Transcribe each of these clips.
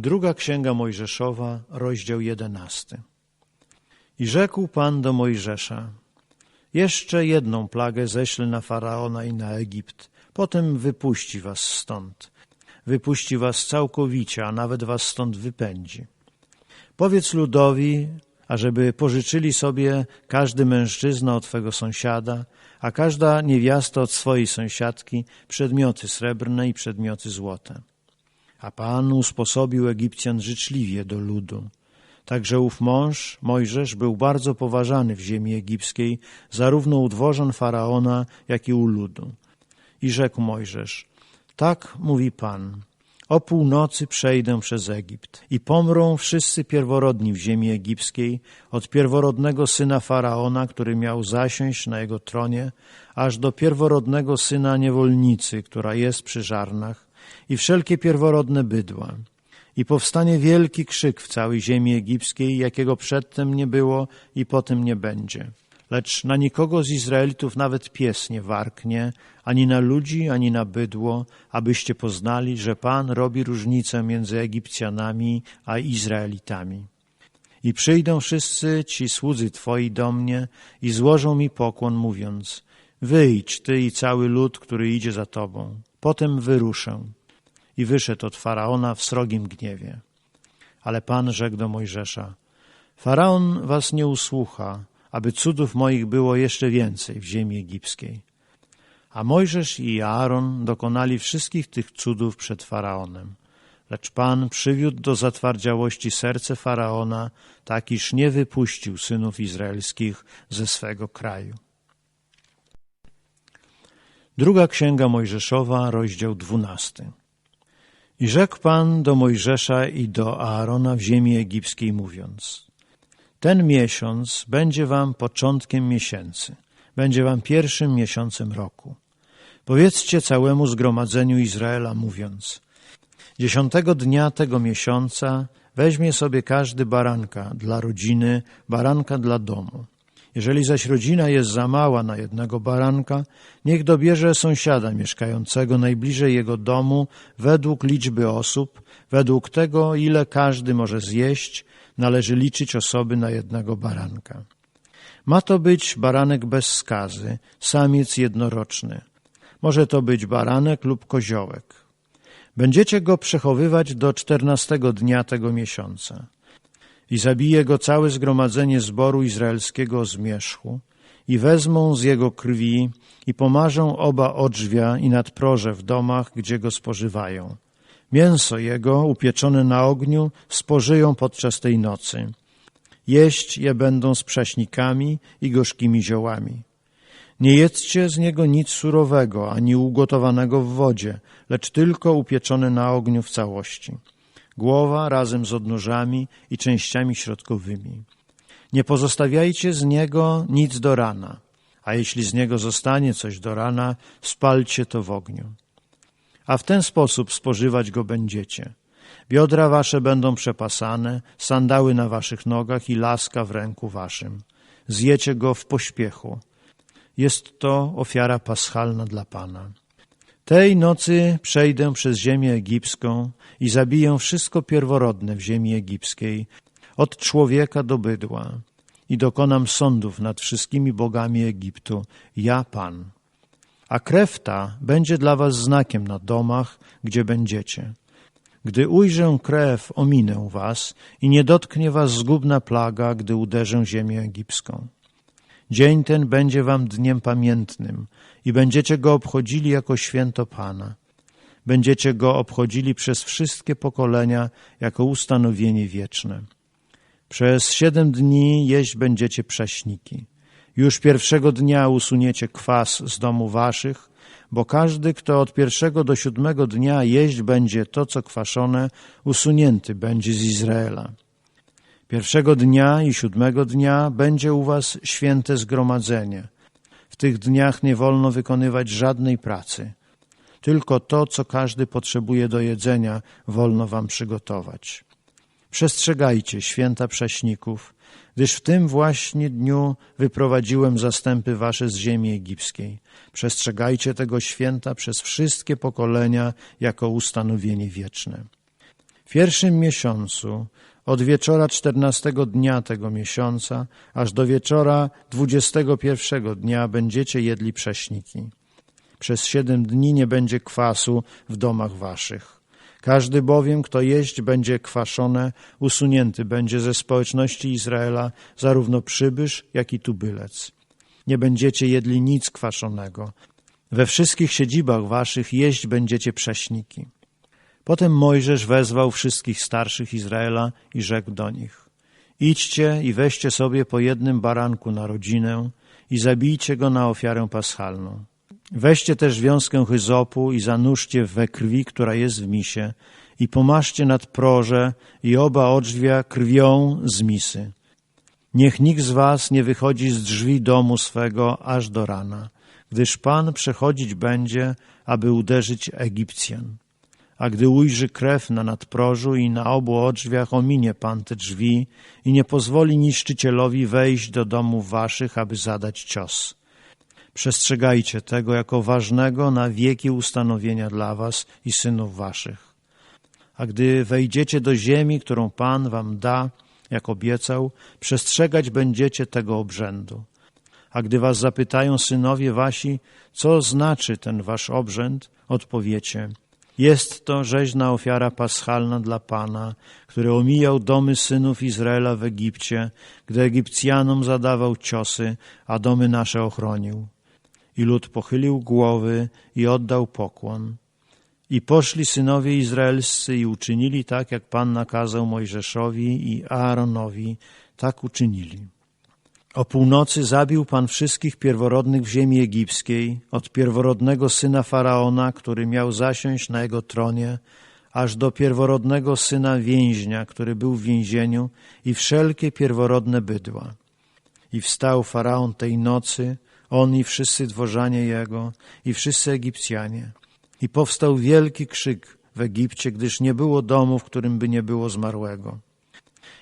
Druga Księga Mojżeszowa, rozdział jedenasty. I rzekł Pan do Mojżesza, jeszcze jedną plagę ześlę na Faraona i na Egipt, potem wypuści was stąd. Wypuści was całkowicie, a nawet was stąd wypędzi. Powiedz ludowi, ażeby pożyczyli sobie każdy mężczyzna od twego sąsiada, a każda niewiasta od swojej sąsiadki przedmioty srebrne i przedmioty złote. A Pan usposobił Egipcjan życzliwie do ludu. Także ów mąż, Mojżesz, był bardzo poważany w ziemi egipskiej, zarówno u dworzan Faraona, jak i u ludu. I rzekł Mojżesz, tak mówi Pan, o północy przejdę przez Egipt i pomrą wszyscy pierworodni w ziemi egipskiej, od pierworodnego syna Faraona, który miał zasiąść na jego tronie, aż do pierworodnego syna niewolnicy, która jest przy żarnach, i wszelkie pierworodne bydła. I powstanie wielki krzyk w całej ziemi egipskiej, jakiego przedtem nie było i potem nie będzie. Lecz na nikogo z Izraelitów nawet pies nie warknie, ani na ludzi, ani na bydło, abyście poznali, że Pan robi różnicę między Egipcjanami a Izraelitami. I przyjdą wszyscy ci słudzy Twoi do mnie i złożą mi pokłon, mówiąc, wyjdź Ty i cały lud, który idzie za Tobą. Potem wyruszę i wyszedł od Faraona w srogim gniewie. Ale Pan rzekł do Mojżesza, Faraon was nie usłucha, aby cudów moich było jeszcze więcej w ziemi egipskiej. A Mojżesz i Aaron dokonali wszystkich tych cudów przed Faraonem. Lecz Pan przywiódł do zatwardziałości serce Faraona, tak iż nie wypuścił synów izraelskich ze swego kraju. Druga Księga Mojżeszowa, rozdział dwunasty. I rzekł Pan do Mojżesza i do Aarona w ziemi egipskiej, mówiąc: Ten miesiąc będzie wam początkiem miesięcy, będzie wam pierwszym miesiącem roku. Powiedzcie całemu zgromadzeniu Izraela, mówiąc: Dziesiątego dnia tego miesiąca weźmie sobie każdy baranka dla rodziny, baranka dla domu jeżeli zaś rodzina jest za mała na jednego baranka, niech dobierze sąsiada mieszkającego najbliżej jego domu według liczby osób, według tego, ile każdy może zjeść, należy liczyć osoby na jednego baranka. Ma to być baranek bez skazy, samiec jednoroczny. Może to być baranek lub koziołek. Będziecie go przechowywać do czternastego dnia tego miesiąca i zabije go całe zgromadzenie zboru izraelskiego zmierzchu i wezmą z jego krwi i pomarzą oba odrzwia i nadproże w domach, gdzie go spożywają. Mięso jego, upieczone na ogniu, spożyją podczas tej nocy. Jeść je będą z prześnikami i gorzkimi ziołami. Nie jedzcie z niego nic surowego, ani ugotowanego w wodzie, lecz tylko upieczone na ogniu w całości głowa razem z odnóżami i częściami środkowymi. Nie pozostawiajcie z niego nic do rana, a jeśli z niego zostanie coś do rana, spalcie to w ogniu. A w ten sposób spożywać go będziecie. Biodra wasze będą przepasane, sandały na waszych nogach i laska w ręku waszym. Zjecie go w pośpiechu. Jest to ofiara paschalna dla Pana. Tej nocy przejdę przez ziemię egipską i zabiję wszystko pierworodne w ziemi egipskiej, od człowieka do bydła, i dokonam sądów nad wszystkimi bogami Egiptu, ja Pan. A krew ta będzie dla was znakiem na domach, gdzie będziecie. Gdy ujrzę krew, ominę was i nie dotknie was zgubna plaga, gdy uderzę ziemię egipską. Dzień ten będzie wam dniem pamiętnym i będziecie go obchodzili jako święto Pana. Będziecie go obchodzili przez wszystkie pokolenia jako ustanowienie wieczne. Przez siedem dni jeść będziecie prześniki. Już pierwszego dnia usuniecie kwas z domu waszych, bo każdy, kto od pierwszego do siódmego dnia jeść będzie to, co kwaszone, usunięty będzie z Izraela. Pierwszego dnia i siódmego dnia będzie u was święte zgromadzenie. W tych dniach nie wolno wykonywać żadnej pracy. Tylko to, co każdy potrzebuje do jedzenia, wolno wam przygotować. Przestrzegajcie święta prześników, gdyż w tym właśnie dniu wyprowadziłem zastępy wasze z ziemi egipskiej. Przestrzegajcie tego święta przez wszystkie pokolenia jako ustanowienie wieczne. W pierwszym miesiącu, od wieczora czternastego dnia tego miesiąca, aż do wieczora dwudziestego pierwszego dnia będziecie jedli prześniki. Przez siedem dni nie będzie kwasu w domach waszych. Każdy bowiem, kto jeść będzie kwaszone, usunięty będzie ze społeczności Izraela zarówno przybysz, jak i tubylec. Nie będziecie jedli nic kwaszonego. We wszystkich siedzibach waszych jeść będziecie prześniki. Potem Mojżesz wezwał wszystkich starszych Izraela i rzekł do nich: Idźcie i weźcie sobie po jednym baranku na rodzinę i zabijcie go na ofiarę paschalną. Weźcie też wiązkę hyzopu i zanurzcie we krwi, która jest w misie i pomaszcie nad proże i oba odrzwia krwią z misy. Niech nikt z was nie wychodzi z drzwi domu swego aż do rana, gdyż Pan przechodzić będzie, aby uderzyć Egipcjan. A gdy ujrzy krew na nadprożu i na obu odrzwiach, ominie Pan te drzwi i nie pozwoli niszczycielowi wejść do domów waszych, aby zadać cios. Przestrzegajcie tego jako ważnego na wieki ustanowienia dla was i synów waszych. A gdy wejdziecie do ziemi, którą Pan wam da, jak obiecał, przestrzegać będziecie tego obrzędu. A gdy was zapytają synowie wasi, co znaczy ten wasz obrzęd, odpowiecie – jest to rzeźna ofiara paschalna dla Pana, który omijał domy synów Izraela w Egipcie, gdy Egipcjanom zadawał ciosy, a domy nasze ochronił. I lud pochylił głowy i oddał pokłon. I poszli synowie izraelscy i uczynili tak, jak Pan nakazał Mojżeszowi i Aaronowi, tak uczynili. O północy zabił Pan wszystkich pierworodnych w ziemi egipskiej, od pierworodnego syna Faraona, który miał zasiąść na jego tronie, aż do pierworodnego syna więźnia, który był w więzieniu i wszelkie pierworodne bydła. I wstał Faraon tej nocy, on i wszyscy dworzanie jego, i wszyscy Egipcjanie. I powstał wielki krzyk w Egipcie, gdyż nie było domu, w którym by nie było zmarłego.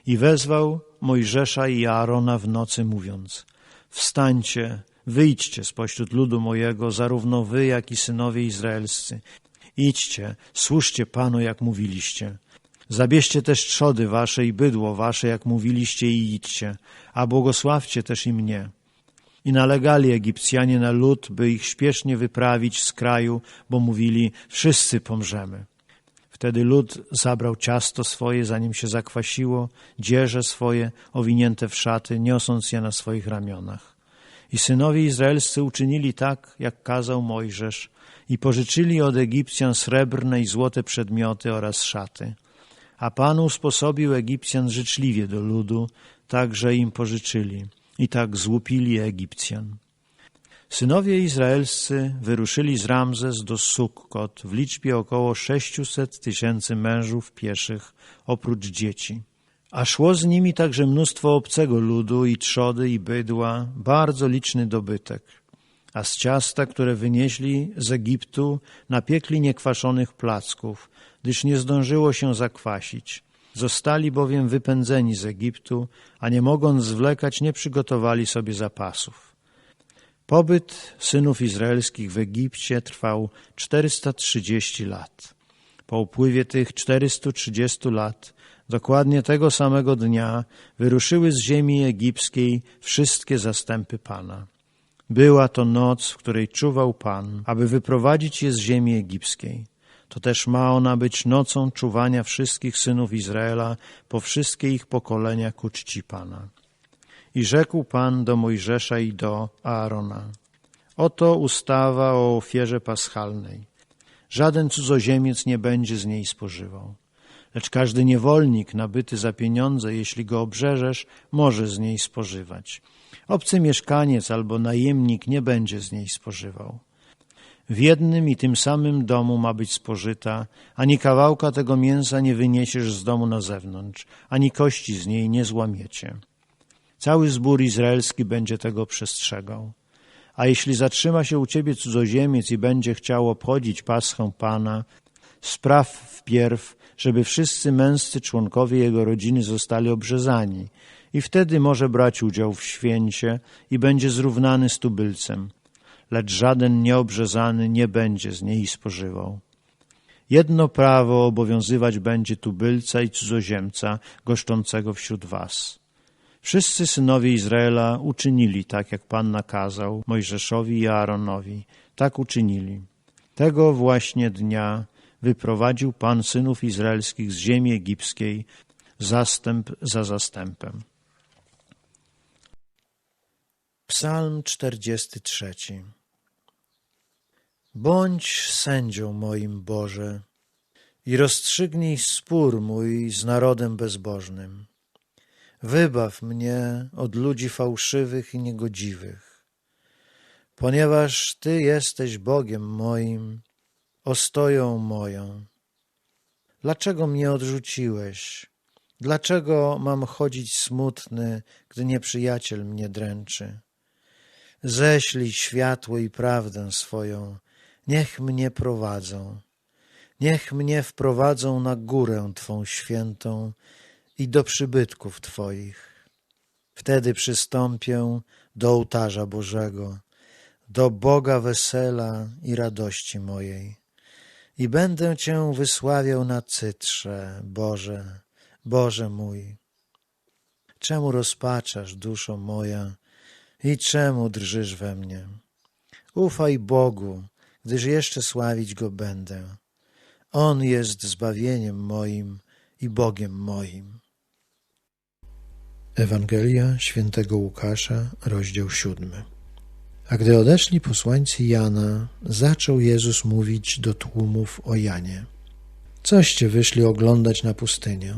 I wezwał Mojżesza i Aarona w nocy, mówiąc: Wstańcie, wyjdźcie spośród ludu mojego, zarówno wy, jak i synowie izraelscy. Idźcie, służcie Panu, jak mówiliście. Zabierzcie też trzody wasze i bydło wasze, jak mówiliście, i idźcie, a błogosławcie też i mnie. I nalegali Egipcjanie na lud, by ich śpiesznie wyprawić z kraju, bo mówili, wszyscy pomrzemy. Wtedy lud zabrał ciasto swoje, zanim się zakwasiło, dzieże swoje, owinięte w szaty, niosąc je na swoich ramionach. I synowie izraelscy uczynili tak, jak kazał Mojżesz, i pożyczyli od Egipcjan srebrne i złote przedmioty oraz szaty. A Pan usposobił Egipcjan życzliwie do ludu, tak, że im pożyczyli, i tak złupili Egipcjan. Synowie izraelscy wyruszyli z Ramzes do Sukkot w liczbie około 600 tysięcy mężów pieszych, oprócz dzieci. A szło z nimi także mnóstwo obcego ludu i trzody i bydła, bardzo liczny dobytek. A z ciasta, które wynieśli z Egiptu, napiekli niekwaszonych placków, gdyż nie zdążyło się zakwasić. Zostali bowiem wypędzeni z Egiptu, a nie mogąc zwlekać, nie przygotowali sobie zapasów. Pobyt synów izraelskich w Egipcie trwał 430 lat. Po upływie tych 430 lat, dokładnie tego samego dnia, wyruszyły z ziemi egipskiej wszystkie zastępy Pana. Była to noc, w której czuwał Pan, aby wyprowadzić je z ziemi egipskiej. To też ma ona być nocą czuwania wszystkich synów Izraela po wszystkie ich pokolenia ku czci Pana. I rzekł Pan do Mojżesza i do Aarona. Oto ustawa o ofierze paschalnej. Żaden cudzoziemiec nie będzie z niej spożywał. Lecz każdy niewolnik nabyty za pieniądze, jeśli go obrzeżesz, może z niej spożywać. Obcy mieszkaniec albo najemnik nie będzie z niej spożywał. W jednym i tym samym domu ma być spożyta, ani kawałka tego mięsa nie wyniesiesz z domu na zewnątrz, ani kości z niej nie złamiecie. Cały zbór izraelski będzie tego przestrzegał. A jeśli zatrzyma się u ciebie cudzoziemiec i będzie chciał obchodzić paschę Pana, spraw wpierw, żeby wszyscy męscy członkowie jego rodziny zostali obrzezani i wtedy może brać udział w święcie i będzie zrównany z tubylcem, lecz żaden nieobrzezany nie będzie z niej spożywał. Jedno prawo obowiązywać będzie tubylca i cudzoziemca goszczącego wśród was. Wszyscy synowie Izraela uczynili tak, jak Pan nakazał Mojżeszowi i Aaronowi. Tak uczynili. Tego właśnie dnia wyprowadził Pan synów izraelskich z ziemi egipskiej, zastęp za zastępem. Psalm 43 Bądź sędzią moim, Boże, i rozstrzygnij spór mój z narodem bezbożnym. Wybaw mnie od ludzi fałszywych i niegodziwych, ponieważ Ty jesteś Bogiem moim, ostoją moją. Dlaczego mnie odrzuciłeś? Dlaczego mam chodzić smutny, gdy nieprzyjaciel mnie dręczy? Ześlij światło i prawdę swoją, niech mnie prowadzą. Niech mnie wprowadzą na górę Twą świętą i do przybytków Twoich. Wtedy przystąpię do ołtarza Bożego, do Boga wesela i radości mojej. I będę Cię wysławiał na cytrze, Boże, Boże mój. Czemu rozpaczasz, duszo moja, i czemu drżysz we mnie? Ufaj Bogu, gdyż jeszcze sławić Go będę. On jest zbawieniem moim i Bogiem moim. Ewangelia świętego Łukasza, rozdział siódmy. A gdy odeszli posłańcy Jana, zaczął Jezus mówić do tłumów o Janie. Coście wyszli oglądać na pustynię?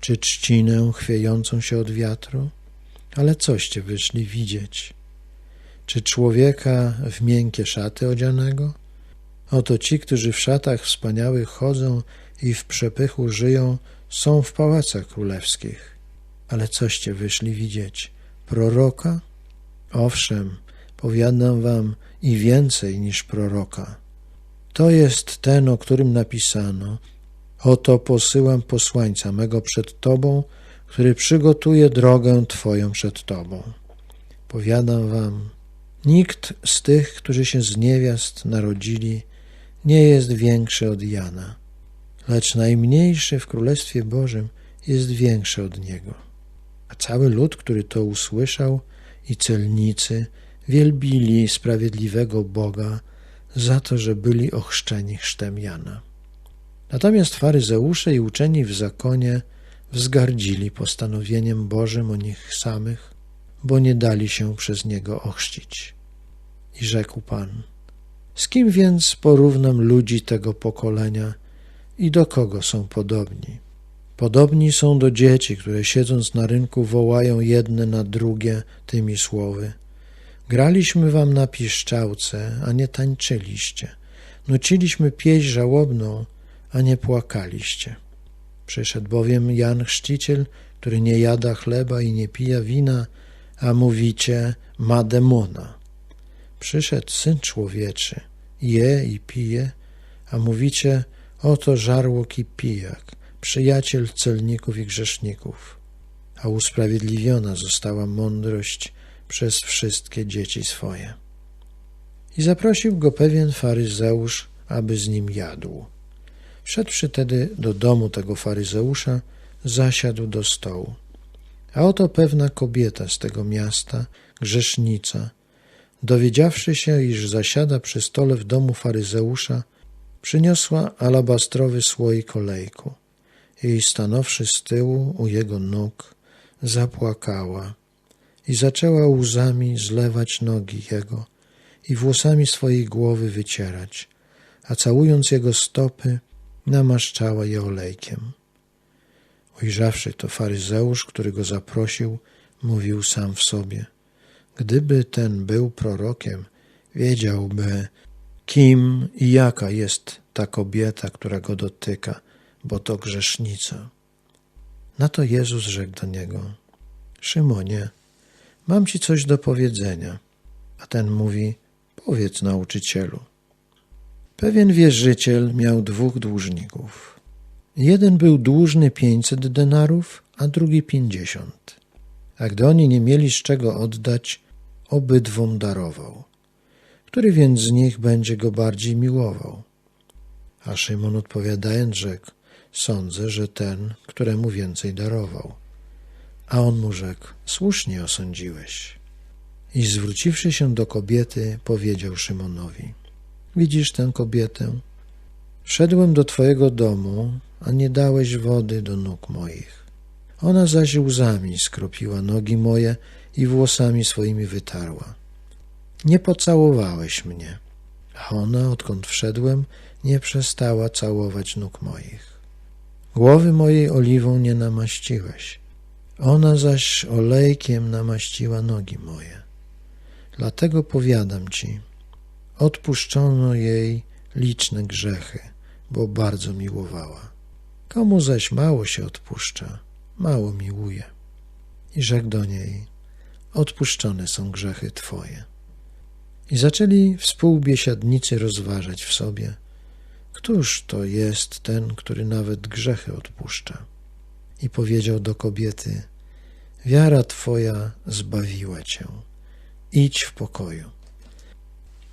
Czy trzcinę chwiejącą się od wiatru? Ale coście wyszli widzieć? Czy człowieka w miękkie szaty odzianego? Oto ci, którzy w szatach wspaniałych chodzą i w przepychu żyją, są w pałacach królewskich. Ale coście wyszli widzieć? Proroka? Owszem, powiadam wam i więcej niż proroka. To jest ten, o którym napisano: Oto posyłam posłańca mego przed tobą, który przygotuje drogę twoją przed tobą. Powiadam wam, nikt z tych, którzy się z niewiast narodzili, nie jest większy od Jana, lecz najmniejszy w Królestwie Bożym jest większy od niego. Cały lud, który to usłyszał, i celnicy wielbili sprawiedliwego Boga za to, że byli ochrzczeni chrztem Jana. Natomiast faryzeusze i uczeni w zakonie wzgardzili postanowieniem Bożym o nich samych, bo nie dali się przez niego ochrzcić. I rzekł Pan – z kim więc porównam ludzi tego pokolenia i do kogo są podobni? Podobni są do dzieci, które siedząc na rynku wołają jedne na drugie tymi słowy. Graliśmy wam na piszczałce, a nie tańczyliście. Nuciliśmy pieśń żałobną, a nie płakaliście. Przyszedł bowiem Jan Chrzciciel, który nie jada chleba i nie pija wina, a mówicie, ma demona. Przyszedł Syn Człowieczy, je i pije, a mówicie, oto żarłok i pijak, przyjaciel celników i grzeszników. A usprawiedliwiona została mądrość przez wszystkie dzieci swoje. I zaprosił go pewien faryzeusz, aby z nim jadł. Wszedłszy tedy do domu tego faryzeusza, zasiadł do stołu. A oto pewna kobieta z tego miasta, grzesznica, dowiedziawszy się, iż zasiada przy stole w domu faryzeusza, przyniosła alabastrowy słoik olejku i stanowszy z tyłu u jego nóg, zapłakała i zaczęła łzami zlewać nogi jego i włosami swojej głowy wycierać, a całując jego stopy, namaszczała je olejkiem. Ujrzawszy to faryzeusz, który go zaprosił, mówił sam w sobie – Gdyby ten był prorokiem, wiedziałby, kim i jaka jest ta kobieta, która go dotyka, bo to grzesznica. Na to Jezus rzekł do niego: Szymonie, mam ci coś do powiedzenia. A ten mówi: Powiedz nauczycielu. Pewien wierzyciel miał dwóch dłużników. Jeden był dłużny pięćset denarów, a drugi pięćdziesiąt. A gdy oni nie mieli z czego oddać, obydwom darował. Który więc z nich będzie go bardziej miłował? A Szymon odpowiadając rzekł, sądzę, że ten, któremu więcej darował. A on mu rzekł, słusznie osądziłeś. I zwróciwszy się do kobiety, powiedział Szymonowi, widzisz tę kobietę? Wszedłem do twojego domu, a nie dałeś wody do nóg moich. Ona zaś łzami skropiła nogi moje i włosami swoimi wytarła. Nie pocałowałeś mnie, a ona, odkąd wszedłem, nie przestała całować nóg moich. Głowy mojej oliwą nie namaściłeś, ona zaś olejkiem namaściła nogi moje. Dlatego powiadam ci, odpuszczono jej liczne grzechy, bo bardzo miłowała. Komu zaś mało się odpuszcza, mało miłuje. I rzekł do niej, odpuszczone są grzechy twoje. I zaczęli współbiesiadnicy rozważać w sobie, któż to jest ten, który nawet grzechy odpuszcza. I powiedział do kobiety, wiara twoja zbawiła cię, idź w pokoju.